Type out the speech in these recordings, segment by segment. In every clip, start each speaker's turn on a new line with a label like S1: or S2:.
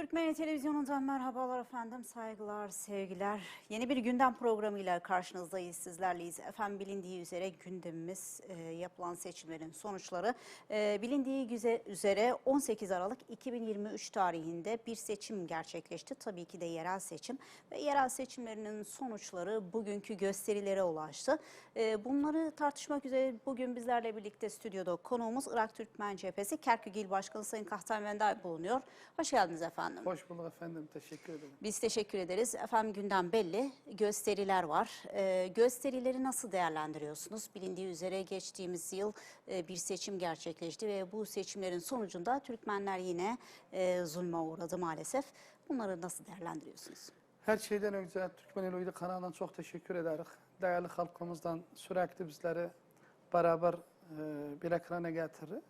S1: Türkmeni Televizyonu'ndan merhabalar efendim, saygılar, sevgiler. Yeni bir gündem programıyla karşınızdayız, sizlerleyiz. Efendim bilindiği üzere gündemimiz e, yapılan seçimlerin sonuçları. E, bilindiği üzere 18 Aralık 2023 tarihinde bir seçim gerçekleşti. Tabii ki de yerel seçim ve yerel seçimlerinin sonuçları bugünkü gösterilere ulaştı. E, bunları tartışmak üzere bugün bizlerle birlikte stüdyoda konuğumuz Irak Türkmen Cephesi Kerkük İl Başkanı Sayın Kahtan Venday bulunuyor. Hoş geldiniz efendim.
S2: Hoş bulduk efendim. Teşekkür ederim.
S1: Biz teşekkür ederiz. Efendim gündem belli. Gösteriler var. Ee, gösterileri nasıl değerlendiriyorsunuz? Bilindiği üzere geçtiğimiz yıl e, bir seçim gerçekleşti ve bu seçimlerin sonucunda Türkmenler yine e, zulme uğradı maalesef. Bunları nasıl değerlendiriyorsunuz?
S2: Her şeyden önce Türkmen Eloğlu kanalından çok teşekkür ederiz. Değerli halkımızdan sürekli bizleri beraber e, bir ekrana getirir.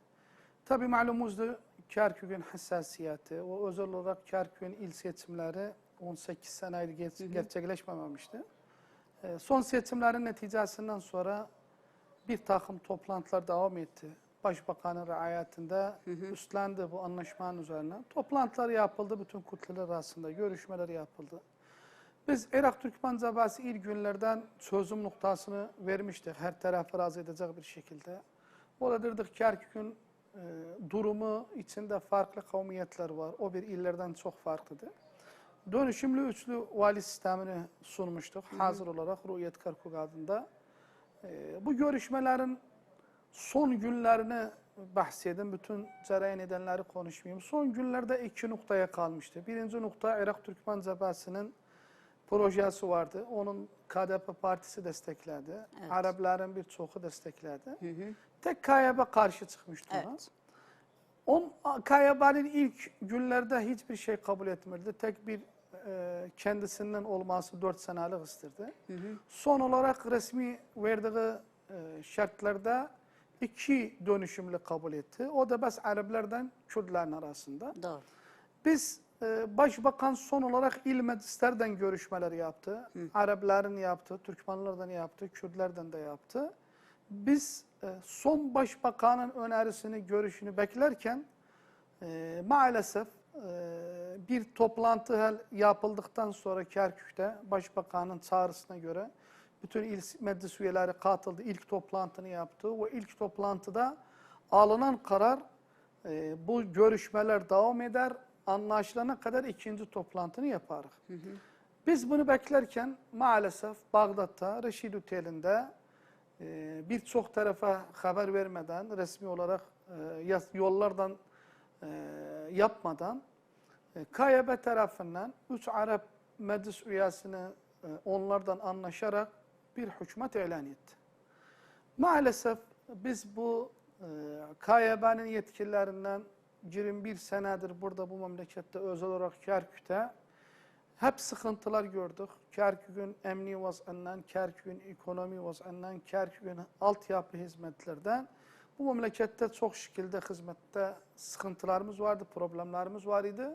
S2: Tabii malumunuzdur Kerkük'ün hassasiyeti, o özel olarak Kerkük'ün il seçimleri 18 seneydi geç, gerçekleşmemişti. E, son seçimlerin neticesinden sonra bir takım toplantılar devam etti. Başbakanın riayetinde üstlendi bu anlaşmanın üzerine. Toplantılar yapıldı, bütün kutleler arasında görüşmeler yapıldı. Biz Irak Türkmen Cebası ilk günlerden çözüm noktasını vermiştik her tarafı razı edecek bir şekilde. Orada dedik Kerkük'ün e, durumu içinde farklı kavmiyetler var. O bir illerden çok farklıdır. Dönüşümlü üçlü vali sistemini sunmuştuk hazır olarak Rüyet Kerkük adında. E, bu görüşmelerin son günlerini bahsedin. Bütün cereyan edenleri konuşmayayım. Son günlerde iki noktaya kalmıştı. Birinci nokta Irak Türkmen Cebesi'nin projesi vardı. Onun KDP partisi destekledi.
S1: Evet.
S2: Arapların birçoğu destekledi. Tek KYB karşı çıkmıştı ona.
S1: Evet.
S2: On, KYB'nin ilk günlerde hiçbir şey kabul etmirdi. Tek bir e, kendisinden olması dört senelik istirdi. Son olarak resmi verdiği e, şartlarda iki dönüşümlü kabul etti. O da bas Araplardan Kürtlerin arasında.
S1: Doğru.
S2: Biz e, başbakan son olarak il meclislerden görüşmeler yaptı. Arapların yaptı, Türkmenlerden yaptı, Kürtlerden de yaptı. Biz son başbakanın önerisini, görüşünü beklerken e, maalesef e, bir toplantı yapıldıktan sonra Kerkük'te başbakanın çağrısına göre bütün il meclis üyeleri katıldı. İlk toplantını yaptı. ve ilk toplantıda alınan karar e, bu görüşmeler devam eder. Anlaşılana kadar ikinci toplantını yaparız. Biz bunu beklerken maalesef Bağdat'ta Reşid Oteli'nde e, birçok tarafa haber vermeden, resmi olarak e, yollardan e, yapmadan e, KYB tarafından üç Arap meclis üyesini e, onlardan anlaşarak bir hükümet ilan etti. Maalesef biz bu e, KYB'nin yetkililerinden 21 senedir burada bu memlekette özel olarak Kerkük'te hep sıkıntılar gördük. Kerkük'ün emni vazından, Kerkük'ün ekonomi vazından, Kerkük'ün altyapı hizmetlerden bu memlekette çok şekilde hizmette sıkıntılarımız vardı, problemlerimiz var idi.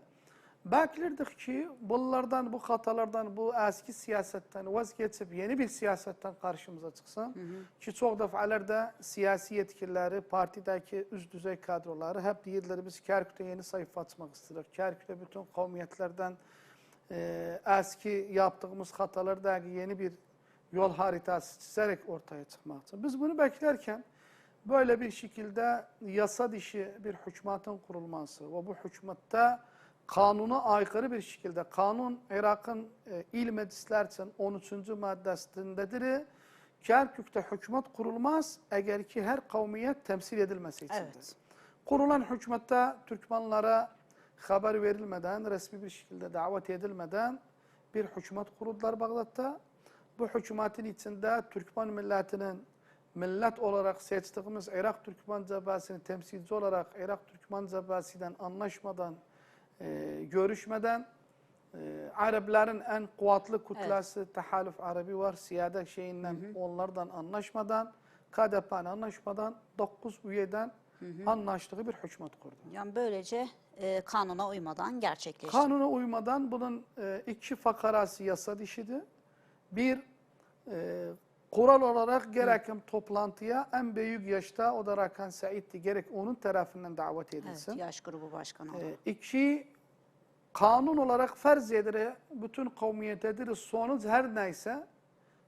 S2: Beklerdik ki bunlardan, bu hatalardan, bu eski siyasetten vazgeçip yeni bir siyasetten karşımıza çıksın. Ki çok defalarda siyasi yetkilileri, partideki üst düzey kadroları hep değildir. Biz Kerkük'te yeni sayfa açmak istiyoruz. Kerkük'te bütün kavmiyetlerden e, eski yaptığımız hatalardaki yeni bir yol haritası çizerek ortaya çıkmak için. Biz bunu beklerken böyle bir şekilde yasa dışı bir hükümetin kurulması ve bu hükümette kanuna aykırı bir şekilde kanun Irak'ın e, il meclisler için 13. maddesindedir. Kerkük'te hükümet kurulmaz eğer ki her kavmiyet temsil edilmesi içindir.
S1: Evet.
S2: Kurulan hükümette Türkmenlere haber verilmeden, resmi bir şekilde davet edilmeden bir hükümet kurdular Bağdat'ta. Bu hükümetin içinde Türkmen milletinin millet olarak seçtiğimiz Irak Türkmen Cebesi'nin temsilci olarak Irak Türkmen Cebesi'den anlaşmadan, e, görüşmeden e, Arapların en kuvvetli kutlası Tahaluf Arabi var. Siyade şeyinden onlardan anlaşmadan, KDP'nin anlaşmadan 9 üyeden anlaştığı bir hükümet kurdu.
S1: Yani böylece e, kanuna uymadan gerçekleşti.
S2: Kanuna uymadan bunun e, iki fakarası yasa dışıdır. Bir, e, kural olarak gereken toplantıya en büyük yaşta o da Rakan Said'ti. Gerek onun tarafından davet
S1: Evet,
S2: edilsin.
S1: yaş grubu başkanı olan.
S2: E, iki, kanun olarak farz edir, bütün kavmiyetedir, sonuç her neyse,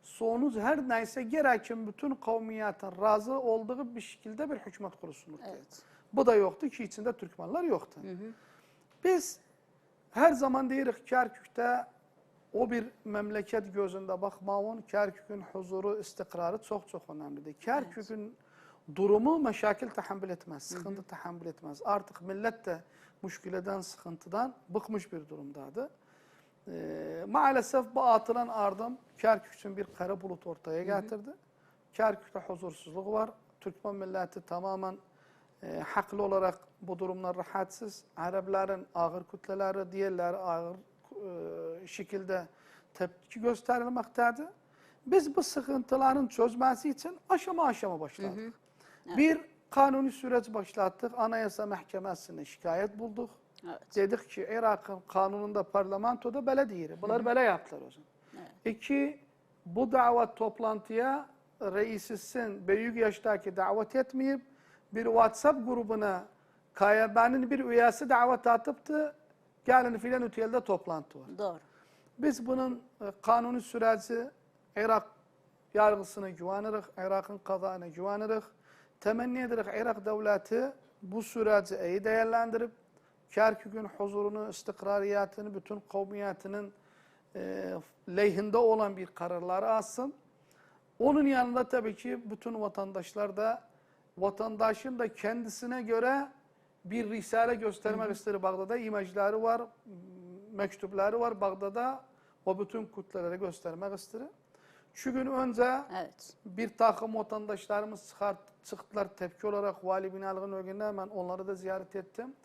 S2: sonuç her neyse gerekin bütün kavmiyetin razı olduğu bir şekilde bir hükümet kurulsun.
S1: Evet.
S2: Bu da yoktu ki içinde Türkmenler yoktu. Biz her zaman deyirik Kerkük'te o bir memleket gözünde bakmağın Kerkük'ün huzuru, istikrarı çok çok önemlidir. Kerkük'ün durumu meşakil tahammül etmez, sıkıntı tahammül etmez. Artık millet de müşkileden, sıkıntıdan bıkmış bir durumdadır. Ee, maalesef bu atılan ardım Kerkük için bir kara bulut ortaya getirdi. Kerkük'te huzursuzluk var. Türkmen milleti tamamen e, haklı olarak bu durumlar rahatsız. Arapların ağır kütleleri, diğerleri ağır e, şekilde tepki gösterilmektedir. Biz bu sıkıntıların çözmesi için aşama aşama başladık. Bir kanuni süreç başlattık. Anayasa Mahkemesi'ne şikayet bulduk.
S1: Evet.
S2: Dedik ki Irak'ın kanununda parlamentoda böyle değil. Bunlar böyle yaptılar o zaman. İki, bu davet toplantıya reisisin büyük yaştaki davet etmeyip bir WhatsApp grubuna KYB'nin bir üyesi davet atıptı. Gelin filan otelde toplantı var.
S1: Doğru.
S2: Biz bunun e, kanuni süreci Irak yargısına güvenirik, Irak'ın kazana güvenirik. Temenni edirik Irak devleti bu süreci iyi değerlendirip Kerkük'ün huzurunu, istikrariyatını, bütün kavmiyetinin e, lehinde olan bir kararları alsın. Onun yanında tabii ki bütün vatandaşlar da vatandaşın da kendisine göre bir risale göstermek ister Bağdat'ta. imajları var, mektupları var Bağdat'ta. O bütün kütlelere göstermek ister. Şu gün önce
S1: Evet.
S2: bir takım vatandaşlarımız çıkart, çıktılar tepki olarak vali binalığın önünde hemen onları da ziyaret ettim.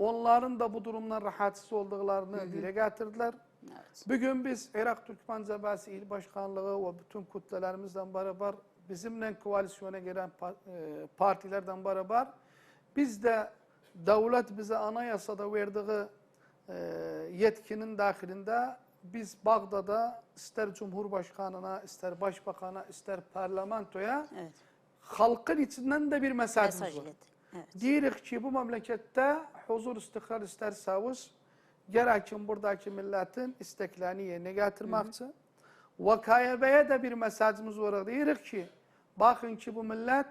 S2: Onların da bu durumdan rahatsız olduklarını dile getirdiler.
S1: Evet.
S2: Bugün biz Irak Türkmen Cebesi İl Başkanlığı ve bütün kütlelerimizden beraber bizimle koalisyona giren pa- e, partilerden beraber biz de devlet bize anayasada verdiği e, yetkinin dahilinde biz Bağdat'da ister Cumhurbaşkanına, ister Başbakan'a, ister parlamentoya
S1: Evet.
S2: halkın içinden de bir mesajımız
S1: Mesaj
S2: var.
S1: Evet.
S2: Diyoruz ki bu memlekette huzur istikrar isterseniz gerekin buradaki milletin isteklerini yerine getirmek için. Ve KYB'ye de bir mesajımız var. Diyoruz ki bakın ki bu millet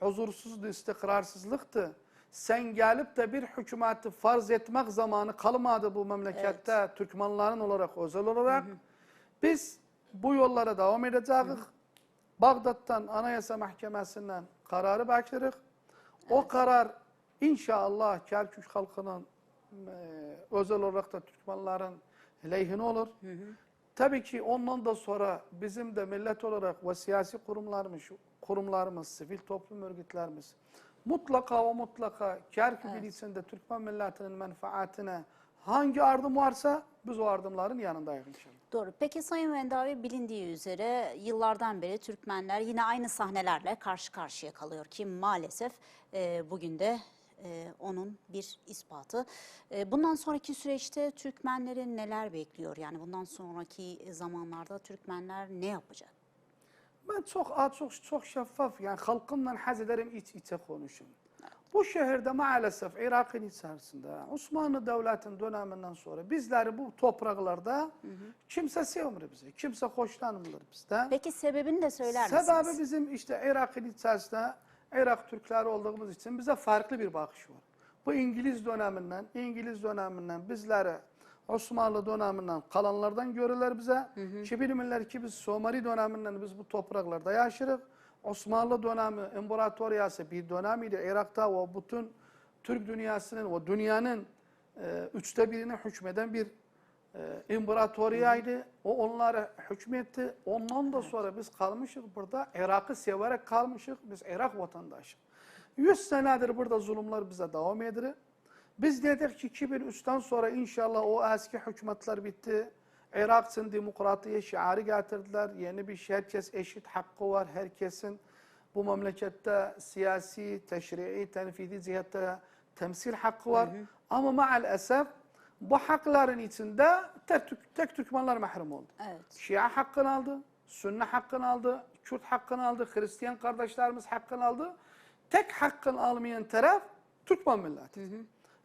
S2: huzursuzdu, istikrarsızlıktı. Sen gelip de bir hükümeti farz etmek zamanı kalmadı bu memlekette Türkmenlerin olarak, özel olarak. Biz bu yollara devam edeceğiz. Bağdat'tan Anayasa Mahkemesi'nden kararı bekliyoruz. O karar inşallah Kerkük halkının e, özel olarak da Türkmenlerin lehine olur. Tabii ki ondan da sonra bizim de millet olarak ve siyasi kurumlarımız, kurumlarımız, sivil toplum örgütlerimiz mutlaka ve mutlaka Kerkük'ün içinde Türkmen milletinin menfaatine hangi yardım varsa biz o yardımların yanındayız inşallah.
S1: Doğru. Peki Sayın Vendavi bilindiği üzere yıllardan beri Türkmenler yine aynı sahnelerle karşı karşıya kalıyor ki maalesef e, bugün de e, onun bir ispatı. E, bundan sonraki süreçte Türkmenleri neler bekliyor? Yani bundan sonraki zamanlarda Türkmenler ne yapacak?
S2: Ben çok çok, çok şeffaf yani halkımla haz ederim iç içe konuşun. Bu şehirde maalesef Irak'ın içerisinde Osmanlı Devleti'nin döneminden sonra bizleri bu topraklarda kimse sevmiyor bize. Kimse hoşlanmıyor bizden.
S1: Peki sebebini de söyler misiniz?
S2: Sebebi bizim işte Irak'ın içerisinde Irak Türkleri olduğumuz için bize farklı bir bakış var. Bu İngiliz döneminden, İngiliz döneminden bizlere Osmanlı döneminden kalanlardan görürler bize. Ki bilmirler ki biz Somali döneminden biz bu topraklarda yaşarız. Osmanlı dönemi, imparatoriyası bir dönemiydi. Irak'ta o bütün Türk dünyasının, o dünyanın e, üçte birini hükmeden bir e, imparatoriyaydı. O onlara hükmetti. Ondan da sonra biz kalmışık burada. Irak'ı severek kalmışık. Biz Irak vatandaşı. 100 senedir burada zulümler bize devam ediyor. Biz dedik ki 2003'ten sonra inşallah o eski hükümetler bitti. Irak için demokratiye şiarı getirdiler. Yeni bir şey. Herkes eşit hakkı var. Herkesin bu memlekette siyasi, teşrii, tenfidi cihette temsil hakkı var. Ama maalesef bu hakların içinde tek, tek Türkmenler mahrum oldu.
S1: Evet.
S2: Şia hakkını aldı, Sünni hakkını aldı, Kürt hakkını aldı, Hristiyan kardeşlerimiz hakkını aldı. Tek hakkını almayan taraf Türkmen milleti.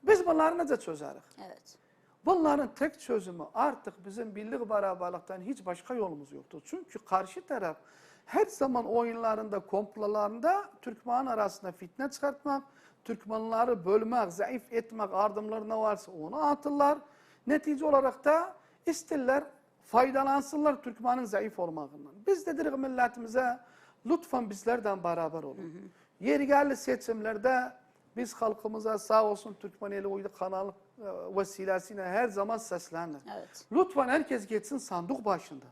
S2: Biz bunları nece çözeriz?
S1: Evet.
S2: Bunların tek çözümü artık bizim birlik beraberlikten hiç başka yolumuz yoktur. Çünkü karşı taraf her zaman oyunlarında, komplolarında Türkmen arasında fitne çıkartmak, Türkmenleri bölmek, zayıf etmek, ardımları ne varsa onu atırlar. Netice olarak da isterler faydalansınlar Türkmenin zayıf olmakından. Biz de dedik milletimize lütfen bizlerden beraber olun. Yeri geldi seçimlerde biz halkımıza sağ olsun Türkmen Eli Uydu kanalı e, vesilesiyle her zaman seslenir.
S1: Evet.
S2: Lütfen herkes geçsin sandık başında.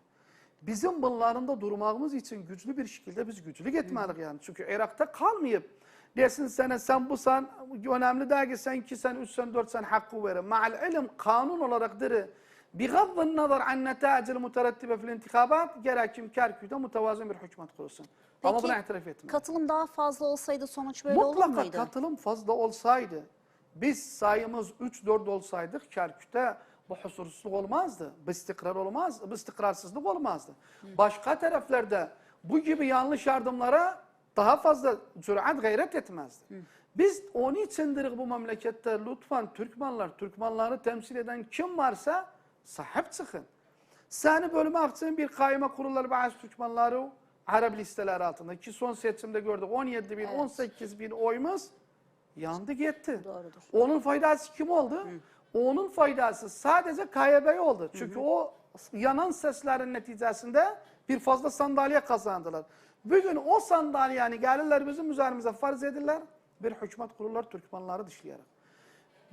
S2: Bizim bunlarında durmamız için güçlü bir şekilde biz güçlü gitmeliyiz yani. Çünkü Irak'ta kalmayıp desin sana sen bu sen önemli değil ki sen iki sen üç sen dört sen hakkı verin. Ma'al ilim kanun olarak diri بغض النظر عن النتائج المترتبة في الانتخابات gerekim Kerkük'te mütevazın bir hükümet kurulsun. Ama
S1: Peki,
S2: buna itiraf etmiyor.
S1: Katılım daha fazla olsaydı sonuç böyle olur
S2: Mutlaka
S1: muydu?
S2: katılım fazla olsaydı, biz sayımız 3-4 olsaydık Kerkük'te bu huzursuzluk olmazdı, bu istikrar olmazdı, bu istikrarsızlık olmazdı. Başka taraflarda bu gibi yanlış yardımlara daha fazla cüret gayret etmezdi. Biz onun içindir bu memlekette lütfen Türkmenler, Türkmenleri temsil eden kim varsa sahip çıkın. Seni bölmek için bir kayyum kurulları bazı Türkmenleri Arap listeleri altında ki son seçimde gördük 17 bin,
S1: Evet.
S2: 18 bin oyumuz yandı gitti.
S1: Doğrudur.
S2: Onun faydası kim oldu? Onun faydası sadece KYB oldu. Çünkü o yanan seslerin neticesinde bir fazla sandalye kazandılar. Bugün o sandalyeni gelirler bizim üzerimize farz edirler. Bir hükümet kururlar Türkmenleri dışlayarak.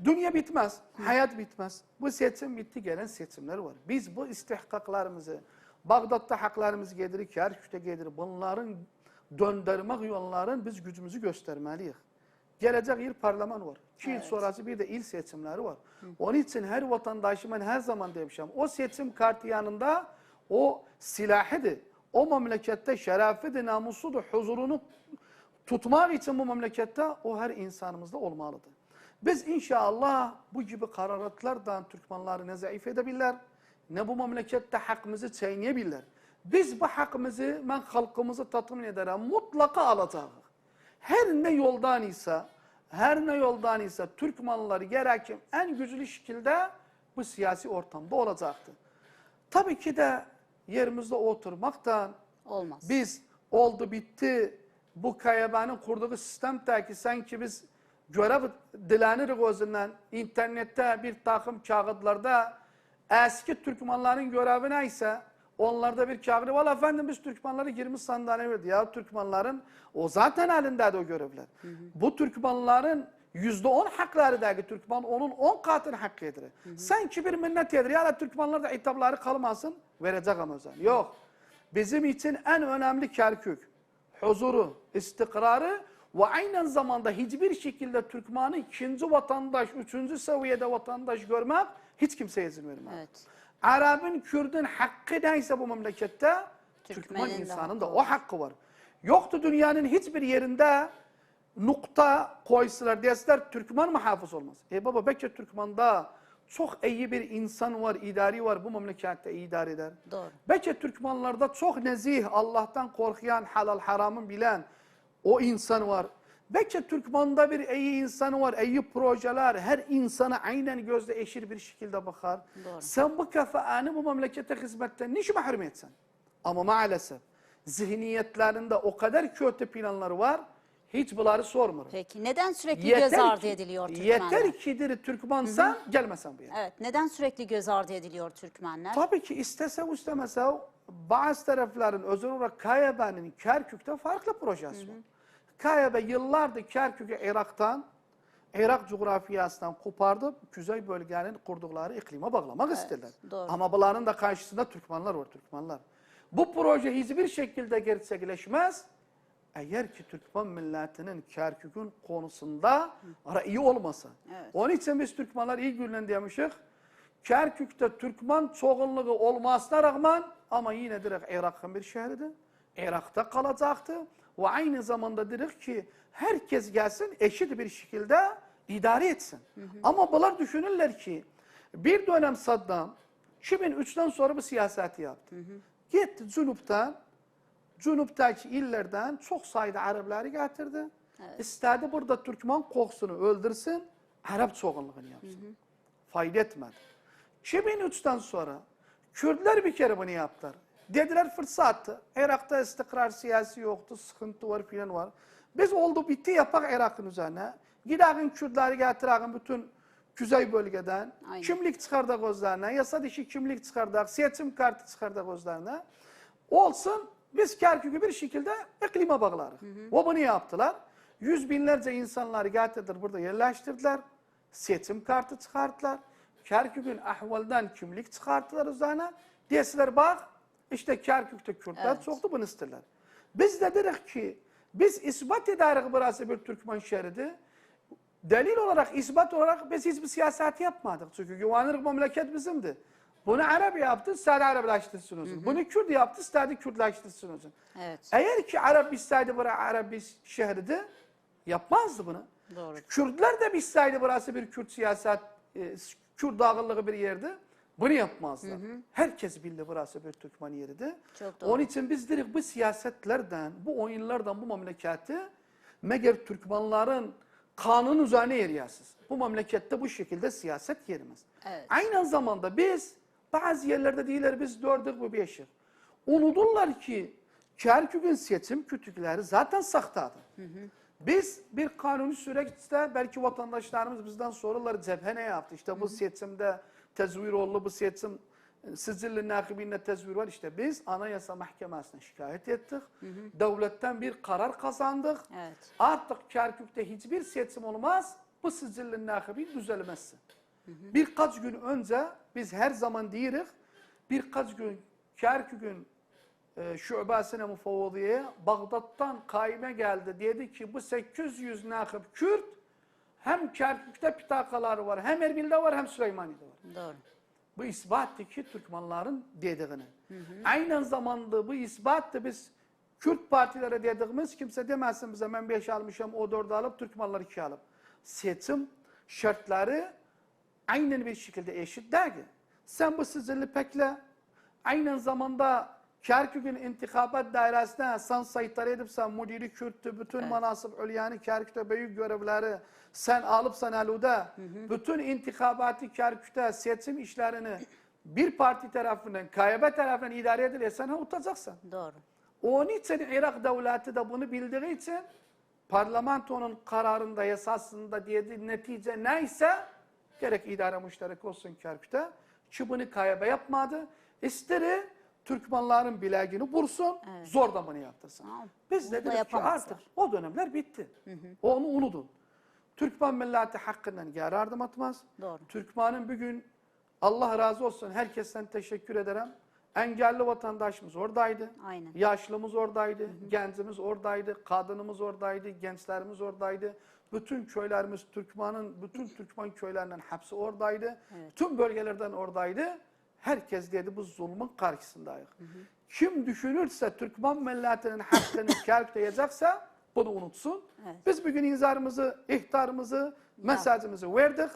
S2: Dünya bitmez, hayat bitmez. Bu seçim bitti, gelen seçimler var. Biz bu istihkaklarımızı, Bağdat'ta haklarımız gelir, Kerkük'te gelir. Bunların döndürmek yolların biz gücümüzü göstermeliyiz. Gelecek yıl parlaman var. İki yıl
S1: Evet.
S2: sonrası bir de il seçimleri var. Onun için her vatandaşıma her zaman demişim. O seçim kartı yanında o silahıdır. O memlekette şerefidir, namusudur, huzurunu tutmak için bu memlekette o her insanımızda olmalıdır. Biz inşallah bu gibi kararlardan Türkmenleri ne zayıf edebilirler, ne bu memlekette hakkımızı çiğneyebilirler. Biz bu hakkımızı, ben halkımızı tatmin ederim, mutlaka alacağız. Her ne yoldan ise, her ne yoldan ise Türkmenleri gerekim en güçlü şekilde bu siyasi ortamda olacaktı. Tabii ki de yerimizde oturmaktan,
S1: Olmaz.
S2: biz oldu bitti bu KYB'nin kurduğu sistemdeki sanki biz görev dileniriz özünden internette bir takım kağıtlarda eski Türkmenlerin görevi neyse onlarda bir kağıt var efendim biz Türkmenlere 20 sandalye verdi. Ya Türkmenlerin o zaten elindeydi o görevler. Bu Türkmenlerin yüzde on haklarıdaki Türkmen onun on katını hakkıdır. Sanki bir minnet yedir. Ya da Türkmenler de hitapları kalmasın verecek ama özel. Yok. Bizim için en önemli Kerkük, huzuru, istikrarı ve aynı zamanda hiçbir şekilde Türkmen'i ikinci vatandaş, üçüncü seviyede vatandaş görmek hiç kimseye izin vermez.
S1: Evet.
S2: Arap'ın, Kürdün hakkı neyse bu memlekette Türkmen insanın da o hakkı var. Yoktu dünyanın hiçbir yerinde nokta koysalar deseler Türkmen muhafız olmaz. E baba belki Türkmen'de çok iyi bir insan var, idari var bu memlekette idare eder.
S1: Doğru.
S2: Belki Türkmenlerde çok nezih, Allah'tan korkuyan, halal haramı bilen o insan var. Belki Türkmen'de bir iyi insan var, iyi projeler, her insana aynen gözle eşit bir şekilde bakar.
S1: Doğru.
S2: Sen bu kafaanı bu memlekete hizmetten niçin mahrum etsen? Ama maalesef zihniyetlerinde o kadar kötü planları var, hiç bunları sormuyor.
S1: Peki neden sürekli göz ardı ediliyor Türkmenler?
S2: Yeter ki diri Türkmensen gelmesen bu yana.
S1: Evet. Neden sürekli göz ardı ediliyor Türkmenler?
S2: Tabii ki istese istemese bazı tarafların özel olarak KYB'nin Kerkük'te farklı projesi var. KYB yıllardır Kerkük'ü Irak'tan, Irak coğrafyasından kopardı, Kuzey bölgenin kurdukları iklime bağlamak istediler.
S1: doğru.
S2: Ama bunların da karşısında Türkmenler var, Türkmenler. Bu proje hiçbir şekilde gerçekleşmez. Eğer ki Türkmen milletinin Kerkük'ün konusunda iyi olmasa.
S1: Evet.
S2: Onun için biz Türkmenler iyi günlen demişik. Kerkük'te Türkmen çoğunluğu olmasına rağmen ama yine direkt Irak'ın bir şehridir. Irak'ta kalacaktı. Ve aynı zamanda dedik ki herkes gelsin eşit bir şekilde idare etsin. Ama bunlar düşünürler ki bir dönem Saddam 2003'ten sonra bu siyaseti yaptı. Gitti Cunub'dan, Cunub'daki illerden çok sayıda Arapları getirdi. İstedi burada Türkmen kokusunu öldürsün, Arap çoğunluğunu yapsın. Fayda etmedi. 2003'ten sonra Kürtler bir kere bunu yaptılar. Dediler fırsattı. Irak'ta istikrar siyasi yoktu, sıkıntı var filan var. Biz oldu bitti yapak Irak'ın üzerine. Gidelim Kürtleri getirelim bütün kuzey bölgeden.
S1: Aynen.
S2: Kimlik çıkardık gözlerine, yasa dışı kimlik çıkardık, seçim kartı çıkardık gözlerine. Olsun biz Kerkük'ü bir şekilde iklime bağlarız. O bunu yaptılar. Yüz binlerce insanları getirdiler burada yerleştirdiler. Seçim kartı çıkarttılar. Kerkük'ün ahvalden kimlik çıkarttılar üzerine. Deseler bak işte Kerkük'te Kürtler
S1: Evet.
S2: çoktu bunu isterler. Biz de dedik ki biz ispat ederiz burası bir Türkmen şeridi. Delil olarak, ispat olarak biz hiçbir siyaset yapmadık. Çünkü güvenlik memleket bizimdi. Bunu Arap yaptı, istedi Araplaştırsın olsun. Bunu Kürt yaptı, istedi Kürtlaştırsın olsun.
S1: Evet.
S2: Eğer ki Arap istedi burası Arap bir şehridi, yapmazdı bunu.
S1: Doğru.
S2: Kürtler de istedi burası bir Kürt siyaset, e, Kürt dağılığı bir yerdi. Bunu yapmazlar. Herkes bildi burası bir Türkmen yeriydi.
S1: Çok doğru.
S2: Onun için biz dedik bu siyasetlerden, bu oyunlardan bu memleketi meğer Türkmenlerin kanun üzerine yeriyasız. Bu memlekette bu şekilde siyaset yerimiz.
S1: Evet.
S2: Aynı zamanda biz bazı yerlerde değiller biz dördük bu beşik. Unudurlar ki Kerkük'ün seçim kütükleri zaten saktadı. Biz bir kanuni süreçte belki vatandaşlarımız bizden sorular cephe ne yaptı? İşte bu seçimde tezvir oldu, bu seçim e, sicilli nakibinde tezvir var. İşte biz Anayasa Mahkemesi'ne şikayet ettik. Devletten bir karar kazandık.
S1: Evet.
S2: Artık Kerkük'te hiçbir seçim olmaz. Bu sicilli nakibi düzelmezse. Birkaç gün önce biz her zaman diyoruz birkaç gün Kerkük'ün e, şubesine mufavvadiyeye Bağdat'tan kaime geldi. Dedi ki bu 800 nakip Kürt hem Kerkük'te pitakaları var, hem Erbil'de var, hem Süleymaniye'de var.
S1: Doğru.
S2: Bu isbattı ki Türkmenlerin dediğini. Aynı zamanda bu isbattı biz Kürt partilere dediğimiz kimse demesin bize ben 5 almışım o 4 alıp Türkmenler 2 alıp. Seçim şartları aynen bir şekilde eşit değil. Sen bu sicilli pekle aynı zamanda Kerkük'ün intikabat dairesine sen sayıtlar edip sen müdiri Kürt'tü, bütün
S1: Evet.
S2: manasip ölyanı Kerkük'te büyük görevleri sen alıp sen aluda bütün intikabatı Kerkük'te seçim işlerini bir parti tarafından, KYB tarafından idare edilirsen ha utacaksın.
S1: Doğru.
S2: Onun için Irak devleti de bunu bildiği için parlamentonun kararında esasında dediği netice neyse gerek idare müşterek olsun Kerkük'te ki bunu KYB yapmadı. İsteri Türkmenlerin bileğini vursun,
S1: Evet.
S2: zor da bunu yaptırsın. Biz de dedik ki artık o dönemler bitti. Onu unutun. Türkmen milleti hakkından geri yardım atmaz.
S1: Doğru.
S2: Türkmen'in bugün Allah razı olsun herkesten teşekkür ederim. Engelli vatandaşımız oradaydı.
S1: Aynen.
S2: Yaşlımız oradaydı, gencimiz oradaydı, kadınımız oradaydı, gençlerimiz oradaydı. Bütün köylerimiz Türkmen'in, bütün Türkmen köylerinin hepsi oradaydı.
S1: Evet.
S2: Tüm bölgelerden oradaydı. Herkes dedi bu zulmün karşısındayız. Kim düşünürse Türkmen milletinin hakkını kerkleyecekse bunu unutsun.
S1: Evet.
S2: Biz bugün izarımızı, ihtarımızı, mesajımızı verdik.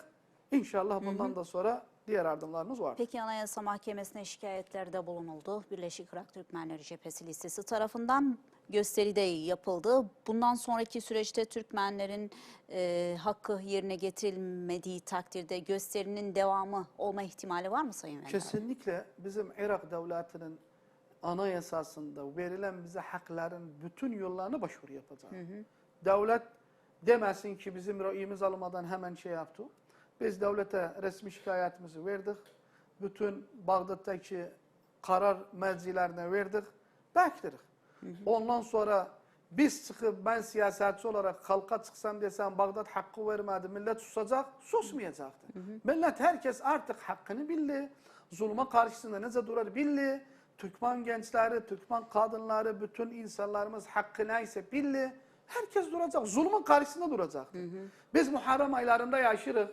S2: İnşallah bundan da sonra diğer adımlarımız var.
S1: Peki Anayasa Mahkemesi'ne şikayetlerde bulunuldu. Birleşik Irak Türkmenleri Cephesi listesi tarafından gösteri de yapıldı. Bundan sonraki süreçte Türkmenlerin e, hakkı yerine getirilmediği takdirde gösterinin devamı olma ihtimali var mı Sayın Vedat?
S2: Kesinlikle bizim Irak devletinin anayasasında verilen bize hakların bütün yollarına başvuru yapacağız. Devlet demesin ki bizim rayimiz almadan hemen şey yaptı. Biz devlete resmi şikayetimizi verdik. Bütün Bağdat'taki karar mevzilerine verdik. Bekledik. Ondan sonra biz çıkıp ben siyasetçi olarak halka çıksam desem Bağdat hakkı vermedi. Millet susacak, susmayacaktı. Millet herkes artık hakkını bildi. Zulma karşısında nece durar bildi. Türkmen gençleri, Türkmen kadınları, bütün insanlarımız hakkı neyse bildi. Herkes duracak. Zulmün karşısında duracak. Biz Muharrem aylarında yaşırız.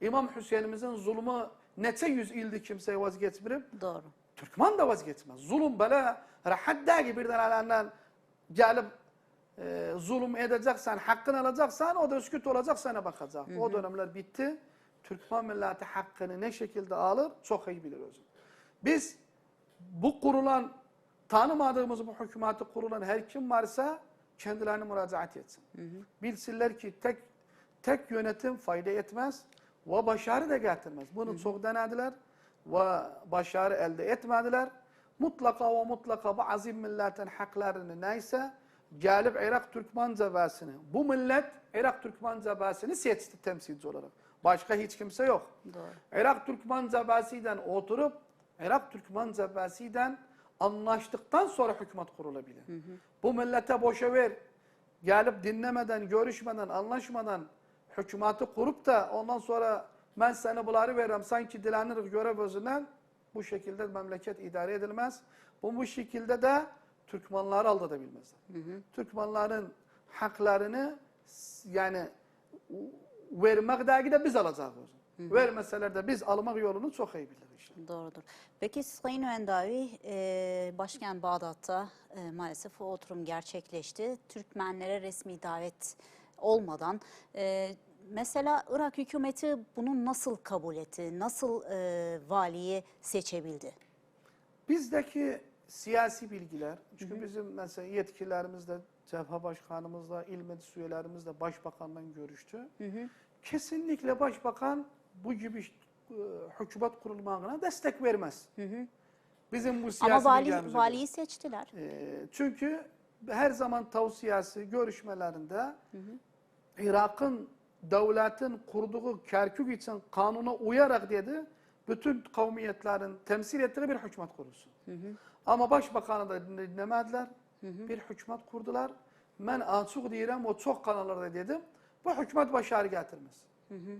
S2: İmam Hüseyin'imizin zulmü neçe yüz ildi kimseye vazgeçmirip
S1: Doğru.
S2: Türkmen de vazgeçmez. Zulüm böyle rahat değil birden alenden gelip e, zulüm edeceksen, hakkını alacaksan o da üsküt olacak sana bakacak. O dönemler bitti. Türkmen milleti hakkını ne şekilde alır çok iyi bilir özüm. Biz bu kurulan, tanımadığımız bu hükümeti kurulan her kim varsa kendilerini müracaat etsin. Bilsinler ki tek tek yönetim fayda etmez ve başarı da getirmez. Bunu çok denediler. ve başarı elde etmediler. Mutlaka ve mutlaka bu azim milletin haklarını neyse gelip Irak Türkmen cebasını, bu millet Irak Türkmen cebasını seçti temsilci olarak. Başka hiç kimse yok.
S1: Doğru.
S2: Irak Türkmen cebasiden oturup Irak Türkmen cebasiden anlaştıktan sonra hükümet kurulabilir. Bu millete boşa ver. Gelip dinlemeden, görüşmeden, anlaşmadan hükümeti kurup da ondan sonra ben seni bunları veririm sanki dilenir görev özünden bu şekilde memleket idare edilmez. Bu bu şekilde de Türkmenleri aldatabilmezler. Türkmenlerin haklarını yani vermek dergi de biz alacağız. Vermeseler de biz almak yolunu çok iyi biliriz. Işte.
S1: Doğrudur. Peki Sayın Öndavi, e, başkent Bağdat'ta e, maalesef o oturum gerçekleşti. Türkmenlere resmi davet olmadan. e, mesela Irak hükümeti bunu nasıl kabul etti? Nasıl e, valiyi seçebildi?
S2: Bizdeki siyasi bilgiler, çünkü bizim mesela yetkilerimiz de, cephe başkanımızla, il meclis üyelerimiz de başbakandan görüştü. Kesinlikle başbakan bu gibi e, hükümet kurulmasına destek vermez. Bizim bu siyasi
S1: Ama vali, valiyi seçtiler.
S2: E, çünkü her zaman tavsiyesi görüşmelerinde Irak'ın devletin kurduğu Kerkük için kanuna uyarak dedi bütün kavmiyetlerin temsil ettiği bir hükümet kurulsun. Ama başbakanı da dinlemediler. Bir hükümet kurdular. Ben açık diyelim o çok kanallarda dedim. Bu hükümet başarı getirmez.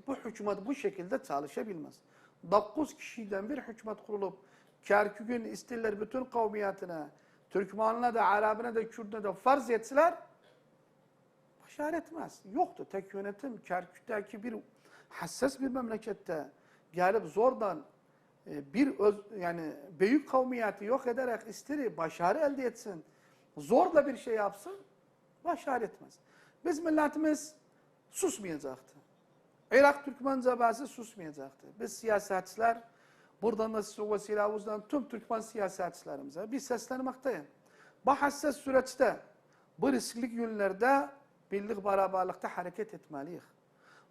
S2: Bu hükümet bu şekilde çalışabilmez. 9 kişiden bir hükümet kurulup Kerkük'ün isterler bütün kavmiyetine, Türkmenine de, Arabine de, Kürt'üne de farz etseler başarı etmez. Yoktu. Tek yönetim Kerkük'teki bir hassas bir memlekette gelip zordan e, bir öz, yani büyük kavmiyeti yok ederek istiri başarı elde etsin. Zorla bir şey yapsın başarı etmez. Biz milletimiz susmayacaktı. Irak Türkmen cebası susmayacaktı. Biz siyasetçiler buradan da size vesilemizden tüm Türkmen siyasetçilerimize bir seslenmekteyim. Bu hassas süreçte bu riskli günlerde birlik beraberlikte hareket etmeliyiz.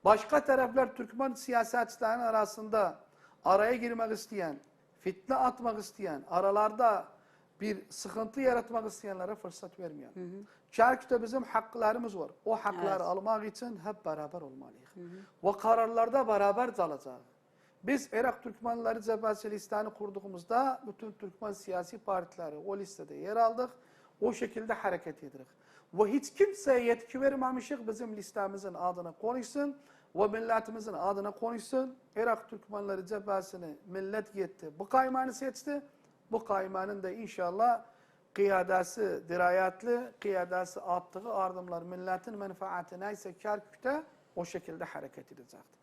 S2: Başka taraflar Türkmen siyasetçilerin arasında araya girmek isteyen, fitne atmak isteyen, aralarda bir sıkıntı yaratmak isteyenlere fırsat vermeyelim. Çarkıda bizim haklarımız var. O hakları
S1: Evet.
S2: almak için hep beraber olmalıyız. Ve kararlarda beraber alacağız. Biz Irak Türkmenleri Cebhesi listanı kurduğumuzda bütün Türkmen siyasi partileri o listede yer aldık. O şekilde hareket edirik. Ve hiç kimseye yetki vermemişik bizim listemizin adına konuşsun ve milletimizin adına konuşsun. Irak Türkmenleri Cebhesi'ni millet yetti. Bu kaymanı seçti. Bu kaymanın da inşallah kıyadası dirayetli, kıyadası attığı ardımlar milletin menfaati neyse Kerkük'te o şekilde hareket edecektir.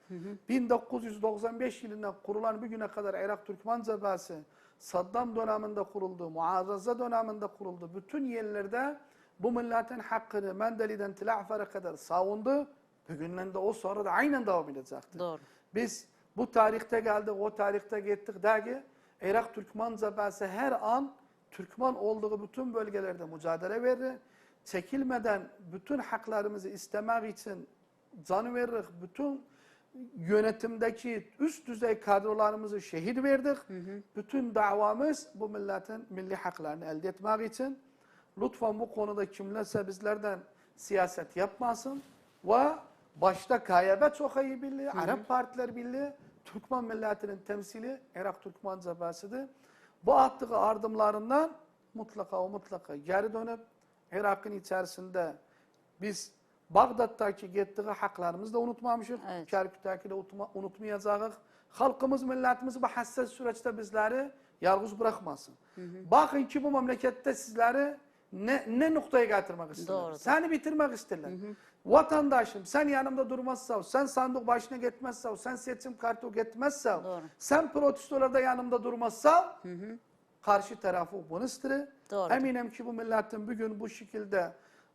S2: 1995 yılından kurulan bir güne kadar Irak Türkmen Cebhesi Saddam döneminde kuruldu, Muazzaza döneminde kuruldu. Bütün yerlerde bu milletin hakkını Mendeli'den Tila'fer'e kadar savundu. Bugünden de o sonra da aynen devam edecektir.
S1: Doğru.
S2: Biz bu tarihte geldik, o tarihte gittik dergi. Irak Türkmen Cebhesi her an Türkmen olduğu bütün bölgelerde mücadele verir. Çekilmeden bütün haklarımızı istemek için can verir. Bütün yönetimdeki üst düzey kadrolarımızı şehit verdik. Bütün davamız bu milletin milli haklarını elde etmek için. Lütfen bu konuda kimlerse bizlerden siyaset yapmasın ve başta KYB çok iyi bildi, Arap partiler bildi, Türkmen milletinin temsili Irak Türkmen Cebhesi'dir. Bu attığı ardımlarından mutlaka o mutlaka geri dönüp Irak'ın içerisinde biz Bağdat'taki gittiği haklarımızı da unutmamışız.
S1: Evet.
S2: Kerkük'teki de unutma, unutmayacağız. Halkımız, milletimiz bu hassas süreçte bizleri yalnız bırakmasın. Bakın ki bu memlekette sizleri ne, ne noktaya getirmek isterler.
S1: Doğrudur.
S2: Seni bitirmek isterler. Vatandaşım sen yanımda durmazsan, sen sandık başına gitmezsen, sen seçim kartı gitmezsen,
S1: Doğru.
S2: sen protestolarda yanımda durmazsan, karşı tarafı bunu.
S1: Doğru.
S2: Eminim ki bu milletin bugün bu şekilde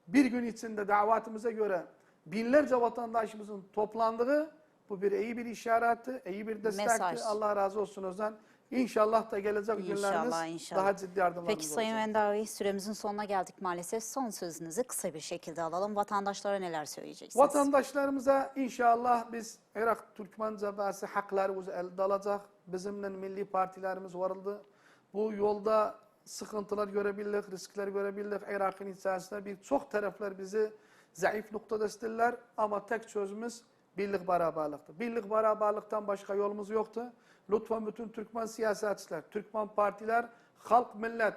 S2: bir gün içinde davetimize göre binlerce vatandaşımızın toplandığı bu bir iyi bir işaretti, iyi bir destekti.
S1: Mesaj.
S2: Allah razı olsun Özden. İnşallah da gelecek
S1: İnşallah,
S2: günleriniz
S1: inşallah.
S2: daha ciddi yardımlarınız
S1: Peki Sayın
S2: olacak.
S1: Vendavi süremizin sonuna geldik maalesef. Son sözünüzü kısa bir şekilde alalım. Vatandaşlara neler söyleyeceksiniz?
S2: Vatandaşlarımıza inşallah biz Irak Türkmen Cebhesi haklarımızı elde alacak. Bizimle milli partilerimiz varıldı. Bu yolda sıkıntılar görebildik, riskler görebildik. Irak'ın içerisinde birçok taraflar bizi zayıf noktada istediler ama tek sözümüz birlik beraberlikti. Birlik beraberlikten başka yolumuz yoktu. Lütfen bütün Türkmen siyasetçiler, Türkmen partiler, halk, millet,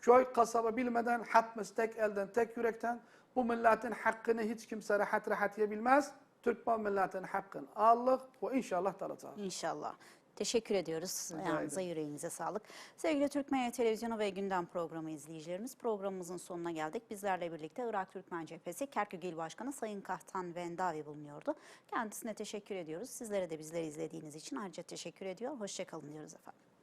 S2: köy, kasaba bilmeden hatmız tek elden, tek yürekten bu milletin hakkını hiç kimse rahat rahat yiyebilmez. Türkmen milletin hakkını aldık ve inşallah alacağız.
S1: İnşallah. Teşekkür ediyoruz. Ayağınıza, yüreğinize sağlık. Sevgili Türkmen Televizyonu ve Gündem Programı izleyicilerimiz programımızın sonuna geldik. Bizlerle birlikte Irak Türkmen Cephesi Kerkük İl Başkanı Sayın Kahtan Vendavi bulunuyordu. Kendisine teşekkür ediyoruz. Sizlere de bizleri izlediğiniz için ayrıca teşekkür ediyor. Hoşçakalın diyoruz efendim.